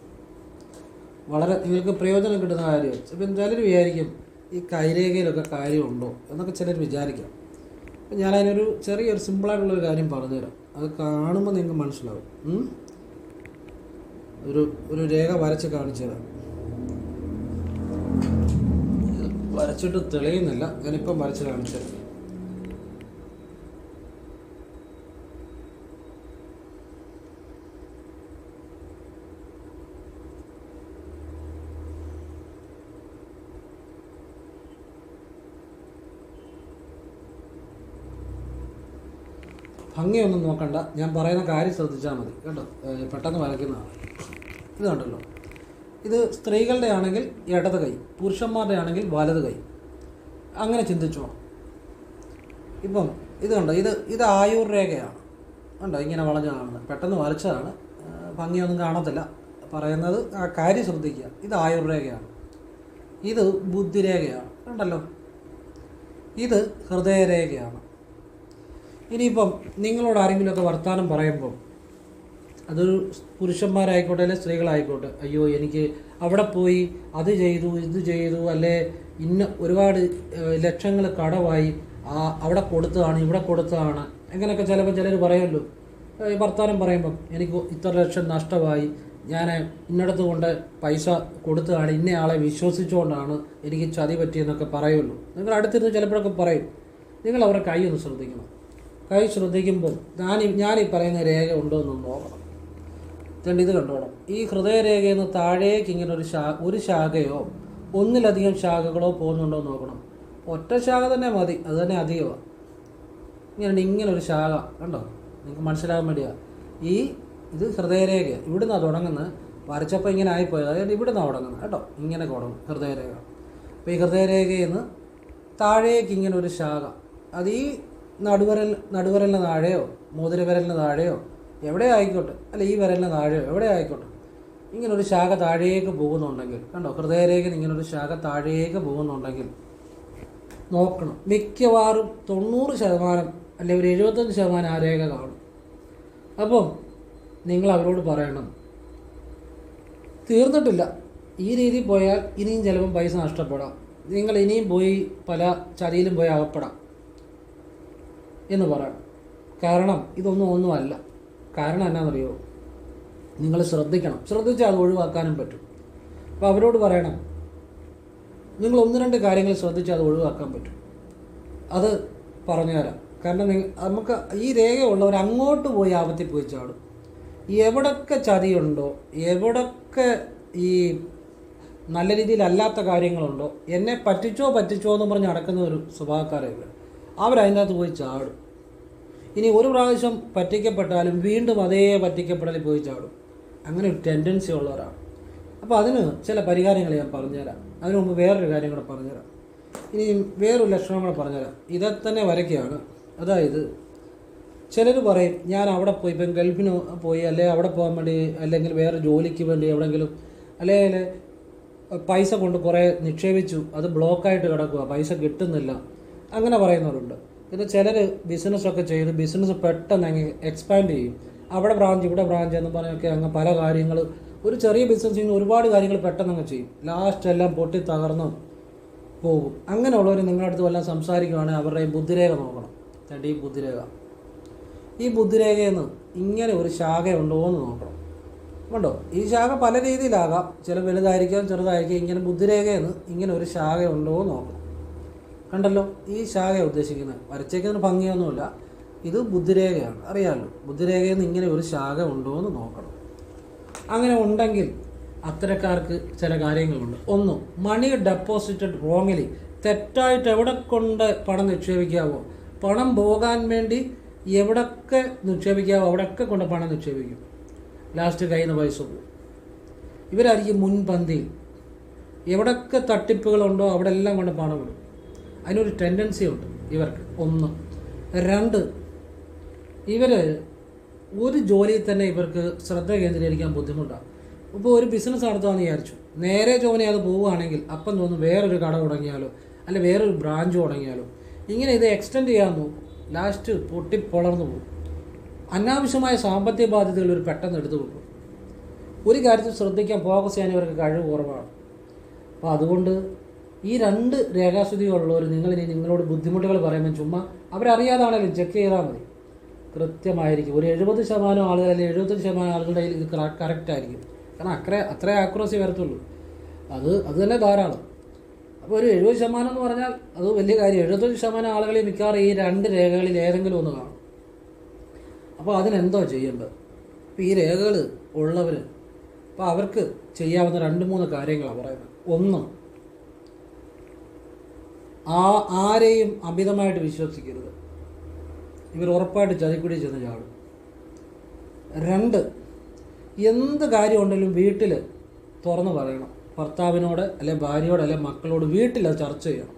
A: വളരെ നിങ്ങൾക്ക് പ്രയോജനം കിട്ടുന്ന കാര്യം. ഇപ്പം ചിലർ വിചാരിക്കും ഈ കൈരേഖയിലൊക്കെ കാര്യമുണ്ടോ എന്നൊക്കെ ചിലർ വിചാരിക്കാം. അപ്പം ഞാനതിനൊരു ചെറിയൊരു സിമ്പിളായിട്ടുള്ളൊരു കാര്യം പറഞ്ഞുതരാം. അത് കാണുമ്പോൾ നിങ്ങൾക്ക് മനസ്സിലാവും. ഒരു ഒരു രേഖ വരച്ച് കാണിച്ചു തരാം വരച്ചിട്ട് തെളിയുന്നില്ല. ഞാനിപ്പം വരച്ച് കാണിച്ചത് ഭംഗിയൊന്നും നോക്കണ്ട. ഞാൻ പറയുന്ന കാര്യം ശ്രദ്ധിച്ചാൽ മതി. കേട്ടോ? പെട്ടെന്ന് വരയ്ക്കുന്നതാണ്. ഇത് കണ്ടല്ലോ. ഇത് സ്ത്രീകളുടെ ആണെങ്കിൽ ഇടത് കൈ പുരുഷന്മാരുടെ ആണെങ്കിൽ വലത് കൈ. അങ്ങനെ ചിന്തിച്ചോ ഇപ്പം ഇത് കണ്ടോ? ഇത് ഇത് ആയുർ രേഖയാണ്. കണ്ടോ? ഇങ്ങനെ വളഞ്ഞ കാണുന്നത്. പെട്ടെന്ന് വരച്ചതാണ്. ഭംഗിയൊന്നും കാണത്തില്ല. പറയുന്നത് ആ കാര്യം ശ്രദ്ധിക്കുക. ഇത് ആയുർ രേഖയാണ്. ഇത് ബുദ്ധിരേഖയാണ്. കണ്ടല്ലോ? ഇത് ഹൃദയരേഖയാണ്. ഇനിയിപ്പം നിങ്ങളോട് ആരെങ്കിലുമൊക്കെ വർത്തമാനം പറയുമ്പോൾ അതൊരു പുരുഷന്മാരായിക്കോട്ടെ അല്ലെങ്കിൽ സ്ത്രീകളായിക്കോട്ടെ അയ്യോ എനിക്ക് അവിടെ പോയി അത് ചെയ്തു ഇത് ചെയ്തു അല്ലെ ഇന്ന ഒരുപാട് ലക്ഷങ്ങൾ കടവായി ആ അവിടെ കൊടുത്തതാണ് ഇവിടെ കൊടുത്തതാണ്. അങ്ങനെയൊക്കെ ചിലപ്പോൾ ചിലർ പറയുമല്ലോ ഏഹ് വർത്തമാനം പറയുമ്പം എനിക്ക് ഇത്ര ലക്ഷം നഷ്ടമായി ഞാൻ ഇന്നടത്ത് കൊണ്ട് പൈസ കൊടുത്തതാണ് ഇന്നയാളെ വിശ്വസിച്ചുകൊണ്ടാണ് എനിക്ക് ചതി പറ്റിയെന്നൊക്കെ പറയുള്ളൂ. നിങ്ങൾ അടുത്തിരുന്ന് ചിലപ്പോഴൊക്കെ പറയും. നിങ്ങൾ അവരുടെ കൈ ഒന്ന് ശ്രദ്ധിക്കണം. കൈ ശ്രദ്ധിക്കുമ്പോൾ ഞാൻ ഞാൻ ഈ പറയുന്ന രേഖ ഉണ്ടോ എന്നൊന്ന് നോക്കണം. രണ്ട് ഇത് കണ്ടോണം ഈ ഹൃദയരേഖയിൽ നിന്ന് താഴേക്ക് ഇങ്ങനെ ഒരു ശാ ഒരു ശാഖയോ ഒന്നിലധികം ശാഖകളോ പോകുന്നുണ്ടോ എന്ന് നോക്കണം. ഒറ്റ ശാഖ തന്നെ മതി അത് തന്നെ അധികമാണ് ഇങ്ങനെ ഇങ്ങനെ ഒരു ശാഖ കണ്ടോ? നിങ്ങൾക്ക് മനസ്സിലാകാൻ വേണ്ടിയാ. ഈ ഇത് ഹൃദയരേഖ ഇവിടുന്നാണ് തുടങ്ങുന്നത്. വരച്ചപ്പോൾ ഇങ്ങനെ ആയിപ്പോയത് അതായത് ഇവിടുന്നാണ് തുടങ്ങുന്നത് കേട്ടോ? ഇങ്ങനെ തുടങ്ങും ഹൃദയരേഖ. അപ്പോൾ ഈ ഹൃദയരേഖയിൽ നിന്ന് താഴേക്ക് ഇങ്ങനെ ഒരു ശാഖ. അത് ഈ നടുവരൽ നടുവരലിന് താഴെയോ മോതിരവിരലിന് താഴെയോ എവിടെ ആയിക്കോട്ടെ. അല്ല ഈ വിരലിന് താഴെയോ എവിടെ ആയിക്കോട്ടെ. ഇങ്ങനൊരു ശാഖ താഴേക്ക് പോകുന്നുണ്ടെങ്കിൽ കണ്ടോ? ഹൃദയരേഖയിൽ ഇങ്ങനൊരു ശാഖ താഴേക്ക് പോകുന്നുണ്ടെങ്കിൽ നോക്കണം. മിക്കവാറും തൊണ്ണൂറ് ശതമാനം അല്ലെ ഒരു എഴുപത്തഞ്ച് ശതമാനം ആ രേഖ കാണും. അപ്പം നിങ്ങൾ അവരോട് പറയണം തീർന്നിട്ടില്ല. ഈ രീതി പോയാൽ ഇനിയും ചിലപ്പം പൈസ നഷ്ടപ്പെടാം. നിങ്ങൾ ഇനിയും പോയി പല ചതിയിലും പോയി അകപ്പെടാം. എന്ന് പറയണം. കാരണം ഇതൊന്നും ഒന്നുമല്ല കാരണം എന്നാണെന്നറിയോ നിങ്ങൾ ശ്രദ്ധിക്കണം. ശ്രദ്ധിച്ചാൽ അത് ഒഴിവാക്കാനും പറ്റും. അപ്പോൾ അവരോട് പറയണം. നിങ്ങൾ ഒന്ന് രണ്ട് കാര്യങ്ങൾ ശ്രദ്ധിച്ചാൽ അത് ഒഴിവാക്കാൻ പറ്റും. അത് പറഞ്ഞു പറഞ്ഞുതരാം കാരണം നമുക്ക് ഈ രേഖയുള്ളവർ അങ്ങോട്ട് പോയി ആപത്തിൽ പോയി ചാടും. എവിടൊക്കെ ചതിയുണ്ടോ എവിടൊക്കെ ഈ നല്ല രീതിയിലല്ലാത്ത കാര്യങ്ങളുണ്ടോ എന്നെ പറ്റിച്ചോ പറ്റിച്ചോ എന്ന് പറഞ്ഞ് നടക്കുന്ന ഒരു സ്വഭാവക്കാരൊക്കെ അവരതിനകത്ത് പോയി ചാടും. ഇനി ഒരു പ്രാവശ്യം പറ്റിക്കപ്പെട്ടാലും വീണ്ടും അതേ പറ്റിക്കപ്പെടലിൽ പോയി ചാടും അങ്ങനെ ഒരു ടെൻഡൻസി ഉള്ളവരാണ്. അപ്പോൾ അതിന് ചില പരിഹാരങ്ങൾ ഞാൻ പറഞ്ഞുതരാം. അതിനു മുമ്പ് വേറൊരു കാര്യം കൂടെ പറഞ്ഞുതരാം. ഇനി വേറൊരു ലക്ഷണം കൂടെ പറഞ്ഞുതരാം. ഇതെ തന്നെ വരയ്ക്കുകയാണ്. അതായത് ചിലർ പറയും ഞാൻ അവിടെ പോയി ഇപ്പം ഗൾഫിന് പോയി അല്ലെ അവിടെ പോകാൻ വേണ്ടി അല്ലെങ്കിൽ വേറെ ജോലിക്ക് വേണ്ടി എവിടെയെങ്കിലും അല്ലെങ്കിൽ പൈസ കൊണ്ട് കുറേ നിക്ഷേപിച്ചു അത് ബ്ലോക്കായിട്ട് കിടക്കുക പൈസ കിട്ടുന്നില്ല. അങ്ങനെ പറയുന്നവരുണ്ട്. പിന്നെ ചിലർ ബിസിനസ്സൊക്കെ ചെയ്ത് ബിസിനസ് പെട്ടെന്ന് അങ്ങ് എക്സ്പാൻഡ് ചെയ്യും. അവിടെ ബ്രാഞ്ച് ഇവിടെ ബ്രാഞ്ച് എന്ന് പറഞ്ഞൊക്കെ അങ്ങ് പല കാര്യങ്ങൾ ഒരു ചെറിയ ബിസിനസ് ചെയ്യുന്ന ഒരുപാട് കാര്യങ്ങൾ പെട്ടെന്ന് അങ്ങ് ചെയ്യും. ലാസ്റ്റ് എല്ലാം പൊട്ടി തകർന്ന് പോകും. അങ്ങനെയുള്ളവർ നിങ്ങളുടെ അടുത്ത് വല്ലതും സംസാരിക്കുകയാണെങ്കിൽ അവരുടെ ബുദ്ധിരേഖ നോക്കണം. ഈ ബുദ്ധിരേഖ. ഈ ബുദ്ധിരേഖയിൽ നിന്ന് ഇങ്ങനെ ഒരു ശാഖയുണ്ടോ എന്ന് നോക്കണം. ഉണ്ടോ ഈ ശാഖ പല രീതിയിലാകാം. ചില വലുതായിരിക്കാം ചെറുതായിരിക്കാം. ഇങ്ങനെ ബുദ്ധിരേഖയിൽ നിന്ന് ഇങ്ങനെ ഒരു ശാഖയുണ്ടോ എന്ന് നോക്കണം. കണ്ടല്ലോ? ഈ ശാഖ ഉദ്ദേശിക്കുന്നത്. വരച്ചേക്കുന്ന ഭംഗിയൊന്നുമില്ല. ഇത് ബുദ്ധിരേഖയാണ്. അറിയാമല്ലോ ബുദ്ധിരേഖയിൽ നിന്ന് ഇങ്ങനെ ഒരു ശാഖ ഉണ്ടോ എന്ന് നോക്കണം. അങ്ങനെ ഉണ്ടെങ്കിൽ അത്തരക്കാർക്ക് ചില കാര്യങ്ങളുണ്ട്. ഒന്ന് മണി ഡെപ്പോസിറ്റഡ് റോങ്ങിലി തെറ്റായിട്ട് എവിടെ കൊണ്ട് പണം നിക്ഷേപിക്കാവോ? പണം പോകാൻ വേണ്ടി എവിടൊക്കെ നിക്ഷേപിക്കാവോ? അവിടെയൊക്കെ കൊണ്ട് പണം നിക്ഷേപിക്കും. ലാസ്റ്റ് കയ്യിൽ നിന്ന് പൈസ പോകും. ഇവരായിരിക്കും മുൻപന്തിയിൽ. എവിടൊക്കെ തട്ടിപ്പുകളുണ്ടോ അവിടെ എല്ലാം കൊണ്ട് പണം വിടും. അതിനൊരു ടെൻഡൻസി ഉണ്ട് ഇവർക്ക്. ഒന്ന്. രണ്ട് ഇവർ ഒരു ജോലിയിൽ തന്നെ ഇവർക്ക് ശ്രദ്ധ കേന്ദ്രീകരിക്കാൻ ബുദ്ധിമുട്ടാണ്. ഇപ്പോൾ ഒരു ബിസിനസ് നടത്താമെന്ന് വിചാരിച്ചു. നേരെ ജോലി അത് പോവുകയാണെങ്കിൽ അപ്പം തോന്നും വേറൊരു കട തുടങ്ങിയാലോ അല്ല വേറൊരു ബ്രാഞ്ച് തുടങ്ങിയാലോ. ഇങ്ങനെ ഇത് എക്സ്റ്റെൻഡ് ചെയ്യാൻ നോക്കും. ലാസ്റ്റ് പൊട്ടി പൊളർന്നു പോകും. അനാവശ്യമായ സാമ്പത്തിക ബാധ്യതകൾ ഒരു പെട്ടെന്ന് എടുത്തു വെക്കും ഒരു കാര്യത്തിൽ ശ്രദ്ധിക്കാൻ ഫോക്കസ് ചെയ്യാൻ ഇവർക്ക് കഴിവ് കുറവാണ്. അപ്പോൾ അതുകൊണ്ട് ഈ രണ്ട് രേഖാസ്ഥിതികളുള്ളവർ നിങ്ങൾ ഇനി നിങ്ങളോട് ബുദ്ധിമുട്ടുകൾ പറയുമ്പോൾ ചുമ്മാ അവരറിയാതാണെങ്കിലും ചെക്ക് ചെയ്താൽ മതി. കൃത്യമായിരിക്കും. ഒരു എഴുപത് ശതമാനം ആളുകൾ അല്ലെങ്കിൽ എഴുപത്തഞ്ച് ശതമാനം ആളുകളുടെ ഇത് കറക്റ്റ് ആയിരിക്കും. കാരണം അത്ര അത്രേ ആക്യുറസി വരത്തുള്ളൂ. അത് അത് തന്നെ ധാരാളം. അപ്പോൾ ഒരു എഴുപത് ശതമാനം എന്ന് പറഞ്ഞാൽ അത് വലിയ കാര്യം. എഴുപത്തഞ്ച് ശതമാനം ആളുകളിൽ മിക്കവാറും ഈ രണ്ട് രേഖകളിൽ ഏതെങ്കിലും ഒന്ന് കാണും. അപ്പോൾ അതിനെന്തോ ചെയ്യേണ്ടത് അപ്പോൾ ഈ രേഖകൾ ഉള്ളവർ അപ്പോൾ അവർക്ക് ചെയ്യാവുന്ന രണ്ട് മൂന്ന് കാര്യങ്ങളാണ് പറയുന്നത്. ഒന്ന് ആ ആരെയും അമിതമായിട്ട് വിശ്വസിക്കരുത്. ഇവർ ഉറപ്പായിട്ട് ചതിക്കുടി ചെന്ന് ചാടും. രണ്ട് എന്ത് കാര്യം ഉണ്ടെങ്കിലും വീട്ടിൽ തുറന്ന് പറയണം. ഭർത്താവിനോട് അല്ലെ ഭാര്യയോട് അല്ലെ മക്കളോട് വീട്ടിൽ അത് ചർച്ച ചെയ്യണം.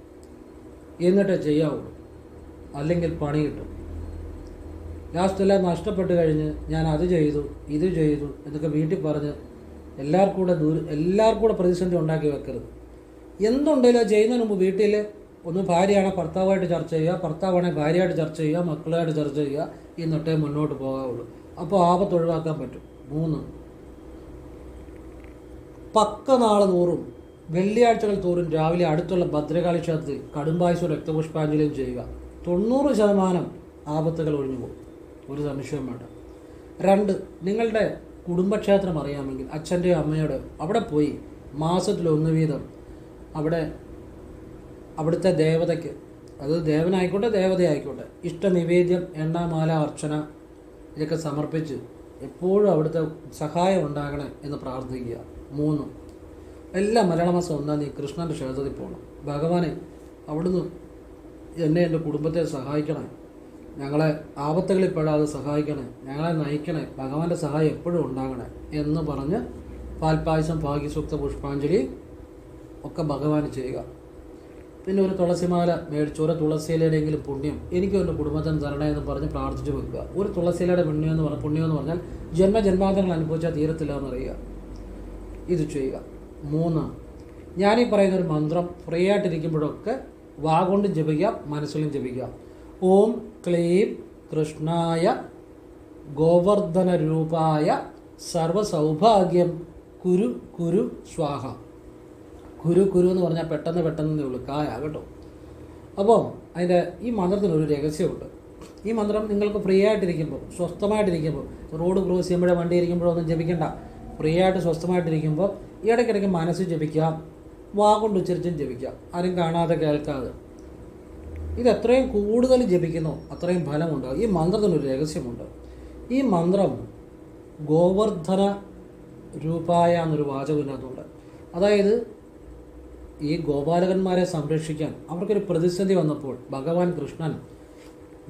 A: എന്നിട്ടേ ചെയ്യാവുള്ളൂ. അല്ലെങ്കിൽ പണി കിട്ടും. ലാസ്റ്റ് എല്ലാം നഷ്ടപ്പെട്ട് കഴിഞ്ഞ് ഞാൻ അത് ചെയ്തു ഇത് ചെയ്തു എന്നൊക്കെ വീട്ടിൽ പറഞ്ഞ് എല്ലാവർക്കും കൂടെ ദൂര എല്ലാവർക്കും കൂടെ പ്രതിസന്ധി ഉണ്ടാക്കി വെക്കരുത്. എന്തുണ്ടെങ്കിലും ചെയ്യുന്നതിന് മുമ്പ് വീട്ടിൽ ഒന്ന് ഭാര്യയാണെ ഭർത്താവായിട്ട് ചർച്ച ചെയ്യുക ഭർത്താവാണെ ഭാര്യയായിട്ട് ചർച്ച ചെയ്യുക മക്കളായിട്ട് ചർച്ച ചെയ്യുക എന്നിട്ടേ മുന്നോട്ട് പോകാവുള്ളൂ. അപ്പോൾ ആപത്ത് ഒഴിവാക്കാൻ പറ്റും. മൂന്ന് പക്ക നാളെ തോറും വെള്ളിയാഴ്ചകൾ തോറും രാവിലെ അടുത്തുള്ള ഭദ്രകാളി ക്ഷേത്രത്തിൽ കടുംബായുസോ രക്തപുഷ്പാഞ്ജലിയും ചെയ്യുക. തൊണ്ണൂറ് ശതമാനം ആപത്തുകൾ ഒഴിഞ്ഞു പോകും. ഒരു സംശയവും വേണ്ട. രണ്ട് നിങ്ങളുടെ കുടുംബക്ഷേത്രം അറിയാമെങ്കിൽ അച്ഛന്റെയോ അമ്മയോടോ അവിടെ പോയി മാസത്തിൽ ഒന്ന് വീതം അവിടെ അവിടുത്തെ ദേവതയ്ക്ക്. അത് ദേവനായിക്കോട്ടെ ദേവതയായിക്കോട്ടെ. ഇഷ്ടനിവേദ്യം എണ്ണമാല അർച്ചന ഇതൊക്കെ സമർപ്പിച്ച് എപ്പോഴും അവിടുത്തെ സഹായം ഉണ്ടാകണേ എന്ന് പ്രാർത്ഥിക്കുക. മൂന്ന്. എല്ലാ മലയാളമാസം ഒന്നാം നീ കൃഷ്ണന്റെ ക്ഷേത്രത്തിൽ പോകണം. ഭഗവാനെ അവിടുന്ന് എന്നെ എന്റെ കുടുംബത്തെ സഹായിക്കണേ. ഞങ്ങളെ ആപത്തുകളിൽ പെടാതെ സഹായിക്കണേ. ഞങ്ങളെ നയിക്കണേ. ഭഗവാന്റെ സഹായം എപ്പോഴും ഉണ്ടാകണേ എന്ന് പറഞ്ഞ് പാൽപ്പായസം ഭാഗ്യസൂക്ത പുഷ്പാഞ്ജലി ഒക്കെ ഭഗവാന് ചെയ്യുക. പിന്നെ ഒരു തുളസിമാല മേടിച്ച് ഒരു തുളസിയിലയുടെയെങ്കിലും പുണ്യം എനിക്ക് എന്റെ കുടുംബത്തിന് തരണേ എന്ന് പറഞ്ഞ് പ്രാർത്ഥിച്ചു വെക്കുക. ഒരു തുളസിയിലയുടെ പുണ്യം എന്ന് പറഞ്ഞാൽ പുണ്യം എന്ന് പറഞ്ഞാൽ ജന്മജന്മാന്തരങ്ങൾ അനുഭവിച്ചാൽ തീരത്തില്ല എന്നറിയുക ഇത് ചെയ്യുക. മൂന്ന് ഞാനീ പറയുന്ന ഒരു മന്ത്രം ഫ്രീ ആയിട്ടിരിക്കുമ്പോഴൊക്കെ വാ കൊണ്ട് ജപിക്കാം മനസ്സിലും ജപിക്കാം ഓം ക്ലീം കൃഷ്ണായ ഗോവർദ്ധന രൂപായ സർവസൗഭാഗ്യം. കുരു കുരു സ്വാഹ. കുരു കുരു എന്ന് പറഞ്ഞാൽ പെട്ടെന്ന് പെട്ടെന്ന് ഉള്ളൂ കായ കേട്ടോ. അപ്പോൾ അതിന്റെ ഈ മന്ത്രത്തിനൊരു രഹസ്യമുണ്ട്. ഈ മന്ത്രം നിങ്ങൾക്ക് ഫ്രീ ആയിട്ടിരിക്കുമ്പോൾ സ്വസ്ഥമായിട്ടിരിക്കുമ്പോൾ റോഡ് ക്രോസ് ചെയ്യുമ്പോഴേ വണ്ടി ഇരിക്കുമ്പോഴോ ഒന്നും ജപിക്കണ്ട. ഫ്രീ ആയിട്ട് സ്വസ്ഥമായിട്ടിരിക്കുമ്പോൾ ഇടയ്ക്കിടയ്ക്ക് മനസ്സ് ജപിക്കാം വാഗൊണ്ട് ഉച്ചരിച്ചും ജപിക്കാം. ആരും കാണാതെ കേൾക്കാതെ. ഇത് എത്രയും കൂടുതൽ ജപിക്കുന്നു അത്രയും ഫലമുണ്ടാകും ഈ മന്ത്രത്തിനൊരു രഹസ്യമുണ്ട്. ഈ മന്ത്രം ഗോവർദ്ധന രൂപായ എന്നൊരു വാചകം അതായത് ഈ ഗോപാലകന്മാരെ സംരക്ഷിക്കാൻ അവർക്കൊരു പ്രതിസന്ധി വന്നപ്പോൾ ഭഗവാൻ കൃഷ്ണൻ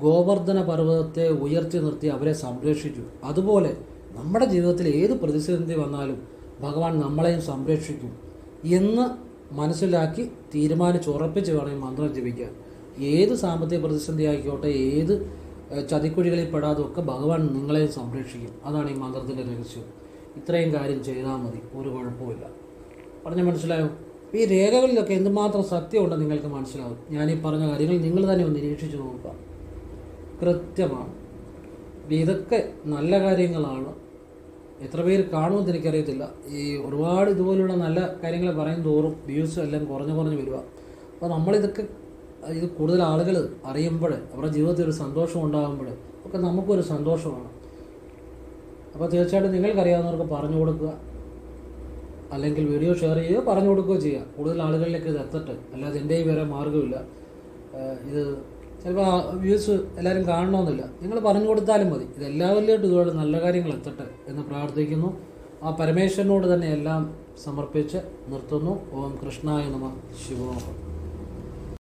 A: ഗോവർദ്ധന പർവതത്തെ ഉയർത്തി നിർത്തി അവരെ സംരക്ഷിച്ചു. അതുപോലെ നമ്മുടെ ജീവിതത്തിൽ ഏത് പ്രതിസന്ധി വന്നാലും ഭഗവാൻ നമ്മളെയും സംരക്ഷിക്കും എന്ന് മനസ്സിലാക്കി തീരുമാനിച്ച് ഉറപ്പിച്ച് വേണം മന്ത്രം ജപിക്കാൻ ഏത് സാമ്പത്തിക പ്രതിസന്ധി ആയിക്കോട്ടെ ഏത് ചതിക്കുഴികളിൽ പെടാതൊക്കെ ഭഗവാൻ നിങ്ങളെയും സംരക്ഷിക്കും. അതാണ് ഈ മന്ത്രത്തിന്റെ രഹസ്യം. ഇത്രയും കാര്യം ചെയ്താൽ മതി. ഒരു കുഴപ്പമില്ല പറഞ്ഞു മനസ്സിലായോ? ഈ രേഖകളിലൊക്കെ എന്തുമാത്രം സത്യമുണ്ടെന്ന് നിങ്ങൾക്ക് മനസ്സിലാവും. ഞാൻ ഈ പറഞ്ഞ കാര്യങ്ങൾ നിങ്ങൾ തന്നെ ഒന്ന് നിരീക്ഷിച്ചു നോക്കുക. കൃത്യമാണ്. ഇതൊക്കെ നല്ല കാര്യങ്ങളാണ്. എത്ര പേര് കാണുമെന്ന് എനിക്കറിയത്തില്ല. ഈ ഒരുപാട് ഇതുപോലുള്ള നല്ല കാര്യങ്ങൾ പറയും തോറും വ്യൂസ് എല്ലാം കുറഞ്ഞു കുറഞ്ഞു വരിക. അപ്പോൾ നമ്മളിതൊക്കെ ഇത് കൂടുതൽ ആളുകൾ അറിയുമ്പോൾ അവരുടെ ജീവിതത്തിൽ ഒരു സന്തോഷം ഉണ്ടാകുമ്പോൾ ഒക്കെ നമുക്കൊരു സന്തോഷമാണ്. അപ്പോൾ തീർച്ചയായിട്ടും നിങ്ങൾക്കറിയാവുന്നവർക്ക് പറഞ്ഞു കൊടുക്കുക. അല്ലെങ്കിൽ വീഡിയോ ഷെയർ ചെയ്യുക പറഞ്ഞു കൊടുക്കുകയോ ചെയ്യുക. കൂടുതൽ ആളുകളിലേക്ക് ഇത് എത്തട്ടെ. അല്ലാതെ എന്റെ വേറെ മാർഗമില്ല. ഇത് ചിലപ്പോൾ വ്യൂസ് എല്ലാവരും കാണണമെന്നില്ല നിങ്ങൾ പറഞ്ഞു കൊടുത്താലും മതി. ഇത് ഇതുപോലെ നല്ല കാര്യങ്ങൾ എത്തട്ടെ എന്ന് പ്രാർത്ഥിക്കുന്നു. ആ പരമേശ്വരനോട് തന്നെ എല്ലാം സമർപ്പിച്ച് നിർത്തുന്നു. ഓം കൃഷ്ണായ നമ. ശിവോഹം